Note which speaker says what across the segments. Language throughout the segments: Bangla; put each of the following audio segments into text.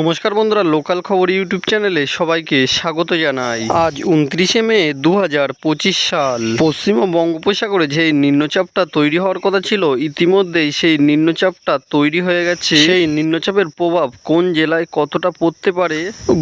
Speaker 1: নমস্কার বন্ধুরা লোকাল খবর ইউটিউব চ্যানেলে সবাইকে স্বাগত জানাই। আজ উনত্রিশে মে দু পঁচিশ সাল। পশ্চিম বঙ্গোপসাগরে যে নিম্নচাপটা তৈরি হওয়ার কথা ছিল, ইতিমধ্যেই সেই নিম্নচাপটা তৈরি হয়ে গেছে। সেই নিম্নচাপের প্রভাব কোন জেলায় কতটা পড়তে পারে,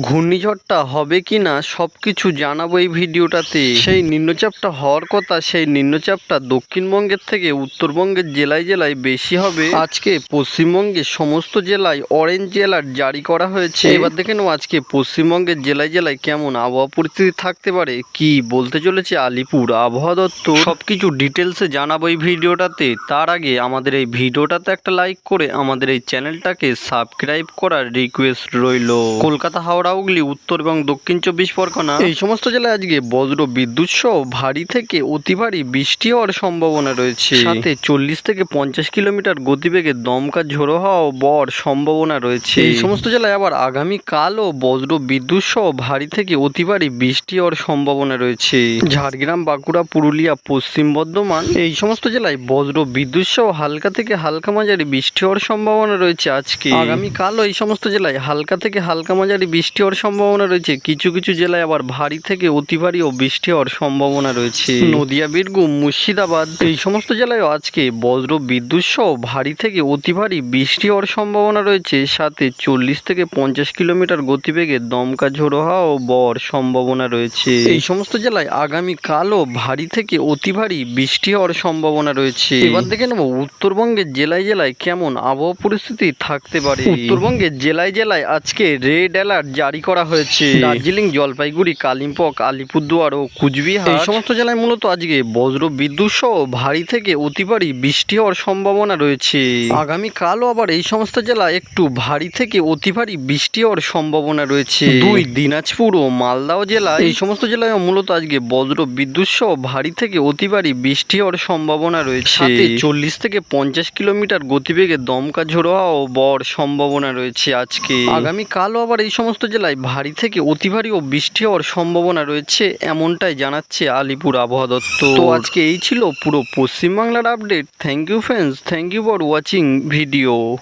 Speaker 1: ঘূর্ণিঝড়টা হবে কি না সব কিছু জানাব এই ভিডিওটাতে। সেই নিম্নচাপটা হওয়ার কথা, সেই নিম্নচাপটা দক্ষিণবঙ্গের থেকে উত্তরবঙ্গের জেলায় জেলায় বেশি হবে। আজকে পশ্চিমবঙ্গের সমস্ত জেলায় অরেঞ্জ জেলার জারি করা হয়েছে। এবার দেখে নেব আজকে পশ্চিমবঙ্গের জেলায় জেলায় কেমন আবহাওয়া পরিস্থিতি থাকতে পারে কি বলতে চলেছে আলিপুর আবহাওয়া দপ্তর। সবকিছু ডিটেলসে জানাব এই ভিডিওটাতে। তার আগে আমাদের এই ভিডিওটাতে একটা লাইক করে আমাদের এই চ্যানেলটাকে সাবস্ক্রাইব করার রিকোয়েস্ট রইল। কলকাতা হাওড়া হুগলি উত্তর এবং দক্ষিণ চব্বিশ পরগনা। এই সমস্ত জেলায় আজকে বজ্র বিদ্যুৎ সহ ভারী থেকে অতি ভারী বৃষ্টি হওয়ার সম্ভাবনা রয়েছে। সাথে চল্লিশ থেকে পঞ্চাশ কিলোমিটার গতিবেগে দমকা ঝোড়ো হওয়া বর সম্ভাবনা রয়েছে। এই সমস্ত জেলায় আবার আগামী কালও বজ্র বিদ্যুৎ সহ ভারী থেকে অতি ভারী বৃষ্টি হওয়ার সম্ভাবনা রয়েছে। ঝাড়গ্রাম, বাঁকুড়া, পুরুলিয়া, পশ্চিম বর্ধমান এই সমস্ত জেলায় বজ্র বিদ্যুৎ সহ হালকা থেকে হালকা মাঝারি বৃষ্টি হওয়ার সম্ভাবনা রয়েছে আজকে। আগামী কালও এই সমস্ত জেলায় হালকা থেকে হালকা মাঝারি বৃষ্টি হওয়ার সম্ভাবনা রয়েছে। কিছু কিছু জেলায় আবার ভারী থেকে অতি ভারী ও বৃষ্টি হওয়ার সম্ভাবনা রয়েছে। নদিয়া, বীরভূম, মুর্শিদাবাদ এই সমস্ত জেলায়ও আজকে বজ্র বিদ্যুৎ সহ ভারী থেকে অতি ভারী বৃষ্টি হওয়ার সম্ভাবনা রয়েছে। সাথে চল্লিশ পঞ্চাশ কিলোমিটার গতিবেগে দমকা ঝোড়ো হওয়া ও বর সম্ভাবনা রয়েছে। এই সমস্ত জেলায় আগামী কালও ভারী থেকে অতি ভারী বৃষ্টি হওয়ার সম্ভাবনা রয়েছে। এবার দেখে নেব উত্তরবঙ্গের জেলায় জেলায় কেমন আবহাওয়া পরিস্থিতি থাকতে পারে। উত্তরবঙ্গের জেলায় জেলায় আজকে রেড অ্যালার্ট জারি করা হয়েছে। দার্জিলিং জলপাইগুড়ি কালিম্পক আলিপুরদুয়ার ও কুচবিহার। এই সমস্ত জেলায় মূলত আজকে বজ্র বিদ্যুৎ সহ ভারী থেকে অতি ভারী বৃষ্টি হওয়ার সম্ভাবনা রয়েছে। আগামী কালও আবার এই সমস্ত জেলায় একটু ভারী থেকে অতি ভারী বৃষ্টি হওয়ার সম্ভাবনা রয়েছে। দুই দিনাজপুর ও মালদাও জেলা এই সমস্ত জেলায় মূলত আজকে বজ্র বিদ্যুৎ সহ ভারী থেকে অতি ভারী বৃষ্টি হওয়ার সম্ভাবনা রয়েছে। চল্লিশ থেকে পঞ্চাশ কিলোমিটার গতিবেগে দমকা ঝোড়ো ও বর সম্ভাবনা রয়েছে আজকে। আগামী কালও আবার এই সমস্ত জেলায় ভারী থেকে অতি ভারী ও বৃষ্টি হওয়ার সম্ভাবনা রয়েছে এমনটাই জানাচ্ছে আলিপুর আবহাওয়া দপ্তর। তো আজকে এই ছিল পুরো পশ্চিমবাংলার update. Thank you friends thank you for watching video